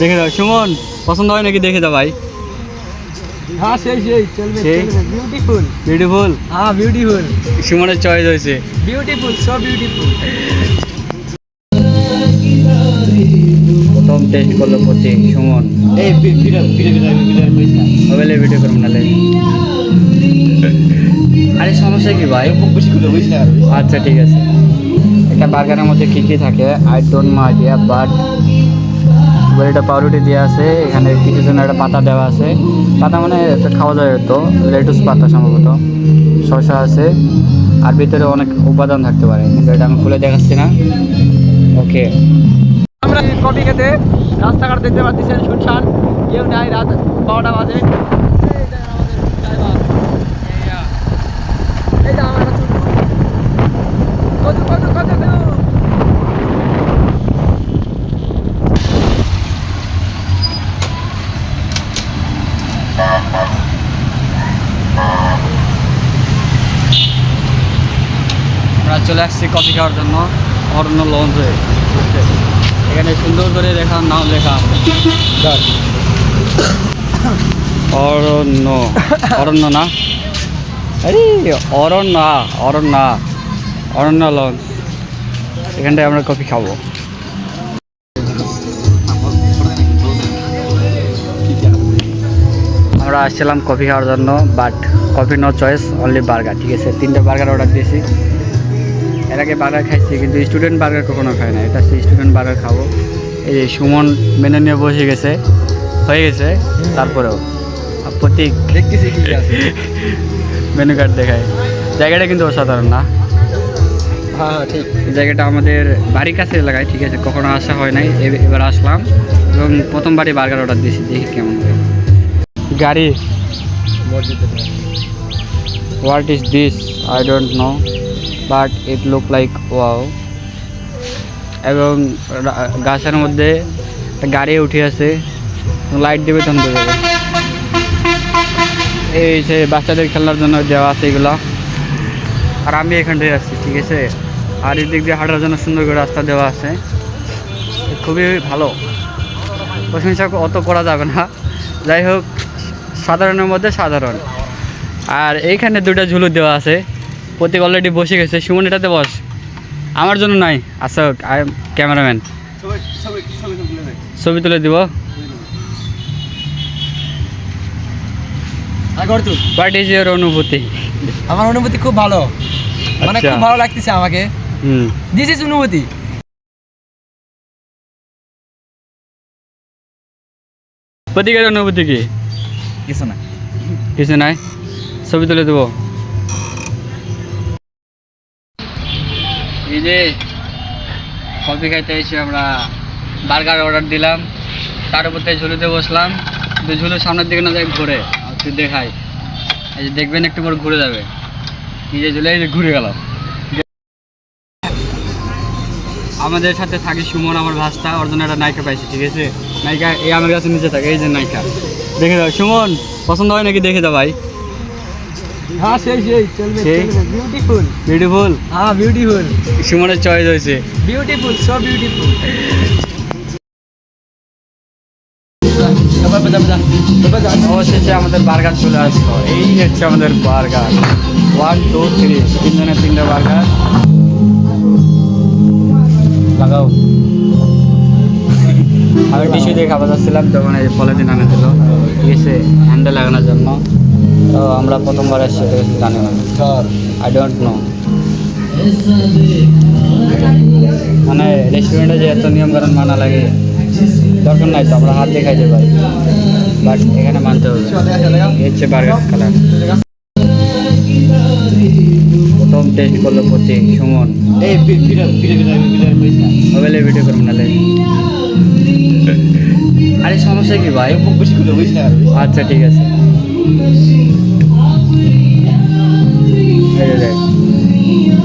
দেখে দাও। সুমন পছন্দ হয় নাকি দেখে দাও ভাই? হ্যাঁ সেই সেই চলবে চলবে। বিউটিফুল বিউটিফুল হ্যাঁ বিউটিফুল সুমনের চয়েস হয়েছে। বিউটিফুল সো বিউটিফুল প্রথম টেস্ট করল প্রতি সুমন। এই ভিডিও ভিডিও ভিডিও ভিডিও মোবাইলে ভিডিও করব নালে। আরে সমস্যা কি ভাই? বেশি বুঝলে আচ্ছা ঠিক আছে। একটা বার্গারের মধ্যে কী কী থাকে? I don't know idea but এটা পাউরুটি দেওয়া আছে, এখানে কিছু জন্য একটা পাতা দেওয়া আছে। পাতা মানে একটা খাওয়া যায় তো, লেটুস পাতা সম্ভবত, শসা আছে, আর ভিতরে অনেক উপাদান থাকতে পারে, কিন্তু এটা আমি খুলে দেখাচ্ছি না। ওকে। আমরা কফি খেতে রাস্তাঘাট দেখতে পাচ্ছি শুনছান কেউ নাই, রাত বারোটা বাজে এই দেখেন আমাদের driver। এই যে আমার একটা ছোট্ট- কত কত কত কত আমরা চলে আসছি কফি খাওয়ার জন্য। অরণ্য লঞ্চে এখানে সুন্দর করে লেখা নাম লেখা অরণ্য। অরণ্য না? আরে অরণ্য অরণ্য। অরণ্য লঞ্চ এখানটায় আমরা কফি খাব। আমরা আসছিলাম কফি খাওয়ার জন্য but coffee no choice only burger ঠিক আছে? তিনটে বার্গার অর্ডার দিয়েছি। এর আগে বার্গার খাইছি কিন্তু স্টুডেন্ট বার্গার কখনো খায় না এটা হচ্ছে স্টুডেন্ট বার্গার খাব। এই যে সুমন মেনে নিয়ে বসে গেছে হয়ে গেছে তারপরেও। প্রতীক দেখতেছি কি আছে। মেনু কার্ড দেখায়। জায়গাটা কিন্তু অসাধারণ না? হ্যাঁ হ্যাঁ ঠিক। জায়গাটা আমাদের বাড়ির কাছে এলাকায় ঠিক আছে কখনো আসা হয় নাই। এবার আসলাম। এবং প্রথমবারই বার্গার অর্ডার দিয়েছি দেখি কেমন গাড়ি। What is this I don't know but it look like wow. এবং গাছের মধ্যে গাড়ি উঠে আছে। লাইট দেবে তখন দেবে। এই যে বাচ্চাদের খেলার জন্য দেওয়া আছে এগুলো। আর আমি এখানটায় আছি, ঠিক আছে? আর এদিক দিয়ে হাঁটার জন্য সুন্দর করে রাস্তা দেওয়া আছে। খুবই ভালো। প্রশংসা অত করা যাবে না। যাই হোক, সাধারণের মধ্যে সাধারণ। আর এইখানে দুটা ঝুলু দেওয়া আছে। প্রতীক অলরেডি বসে গেছে। সুমন এটাতে বস। আমার জন্য নাই। আচ্ছা আই ক্যামেরাম্যান ছবি তুলে দিব। হোয়াট ইজ ইউর অনুভূতি? আমার অনুভূতি খুব ভালো। মানে আচ্ছা। খুব ভালো লাগতেছে আমাকে। হুম। দিস ইজ অনুভূতি। প্রতীকের অনুভূতি কি? কিছু না কিছু নাই? ছবি তুলে দেবো। এই যে কফি খাইতে এসে আমরা বার্গার অর্ডার দিলাম। তার উপর থেকে ঝুলুতে বসলাম। কিন্তু ঝুলুর সামনের দিকে না যায় ঘুরে। তুই দেখাই। এই যে দেখবেন একটু পর ঘুরে যাবে। যে ঝুলে এই যে ঘুরে গেল। আমাদের সাথে থাকে সুমন, আমার ভাস্তা। ওর জন্য একটা নায়িকা পাইছে, ঠিক আছে? নায়িকা এই আমার কাছে নিচে থাকে, এই যে নায়িকা। দেখে দাও সুমন, পছন্দ হয় নাকি? দেখে দাও ভাই। হ্যাঁ সেই সেই চলবে সেই? চলবে বিউটিফুল বিউটিফুল হ্যাঁ বিউটিফুল সুমনের চয়েস হয়েছে। বিউটিফুল সো বিউটিফুল অবশেষে আমাদের বার্গার চলে আসলো। এই হচ্ছে আমাদের বার্গার ওয়ান টু থ্রি তিনজনের তিনটে বার্গার লাগাও। আমি টিস্যু দিয়ে খাবার যাচ্ছিলাম তখন এই পলিথিন আনে দিল। ঠিক আছে হ্যান্ডেল লাগানোর জন্য। তো আমরা প্রথমবার এসেছি কিছু জানি না আই ডোন্ট নো মানে রেস্টুরেন্টে যে এত নিয়ম কারণ মানা লাগে দরকার নাই তো আমরা হাত দেখাই যে পারি। বাট এখানে মানতে হবে। হচ্ছে বার্গার কালার প্রথম টেস্ট করল প্রতি সুমন। মোবাইলে ভিডিও করব নালে। আরে সমস্যা কি ভাই? আচ্ছা ঠিক আছে।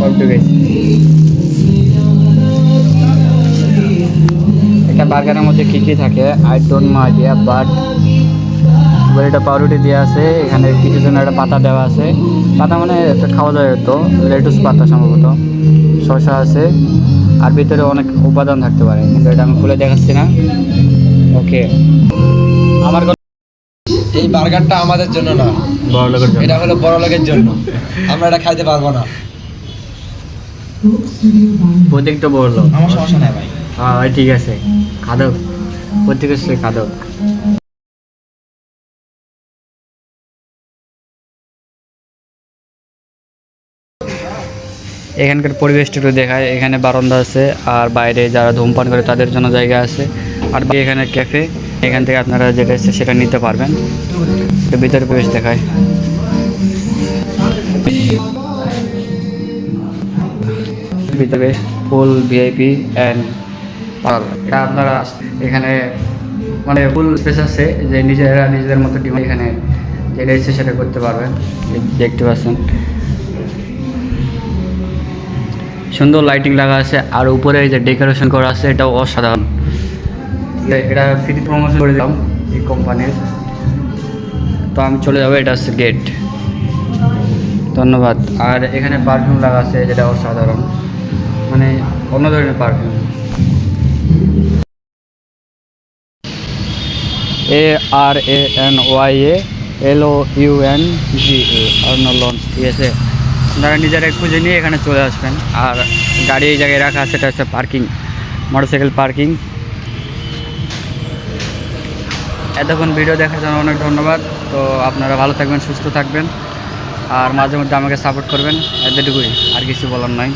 সব একটা বার্গারের মধ্যে কী কী থাকে? I don't know idea but এটা পাউরুটি দেওয়া আছে। এখানে কিছু জন্য একটা পাতা দেওয়া আছে। পাতা মানে একটা খাওয়া যায় তো লেটুস পাতা সম্ভবত। শসা আছে। আর ভিতরে অনেক উপাদান থাকতে পারে। কিন্তু এটা আমি খুলে দেখাচ্ছি না। ওকে। আমার এই বার্গারটা আমাদের জন্য না। বড় লোকের জন্য। এটা হলো বড় লোকের জন্য। আমরা এটা খাইতে পারব না। প্রতীক তো বলল আমার সমস্যা নাই ভাই। হ্যাঁ ঠিক আছে। খাদক। প্রতীক হচ্ছে খাদক। এখানকার পরিবেশটা একটু দেখায়। এখানে বারান্দা আছে আর বাইরে যারা ধূমপান করে তাদের জন্য জায়গা আছে। আর এখানে ক্যাফে। এখান থেকে আপনারা যেটা আছে সেটা নিতে পারবেন। তো ভিতরে পরিবেশ দেখায়। ভিতরে ফুল ভিআইপি অ্যান্ড এটা আপনারা এখানে মানে ফুল স্পেস আছে, যে নিজেরা নিজেদের মতো ডিম এখানে যেটা ইচ্ছে সেটা করতে পারবেন। দেখতে পাচ্ছেন। সুন্দর লাইটিং লাগা আছে, আর উপরে যে ডেকোরেশন করা আছে, এটাও অসাধারণ। এটা ফ্রি প্রমোশন করে দিলাম এই কোম্পানির তো আমি চলে যাব, এটা হচ্ছে গেট ধন্যবাদ। আর এখানে পারফিউম লাগা আছে যেটা অসাধারণ। মানে অন্য ধরনের perfume A R A N Y A L O U N G A Arna launch ঠিক আছে আপনারা নিজেরা খুঁজে নিয়ে এখানে চলে আসবেন। আর গাড়ি এই জায়গায় রাখা সেটা হচ্ছে পার্কিং মোটরসাইকেল পার্কিং এতক্ষণ ভিডিও দেখার জন্য অনেক ধন্যবাদ। তো আপনারা ভালো থাকবেন সুস্থ থাকবেন। আর মাঝে মধ্যে আমাকে সাপোর্ট করবেন এতটুকুই। আর কিছু বলার নয়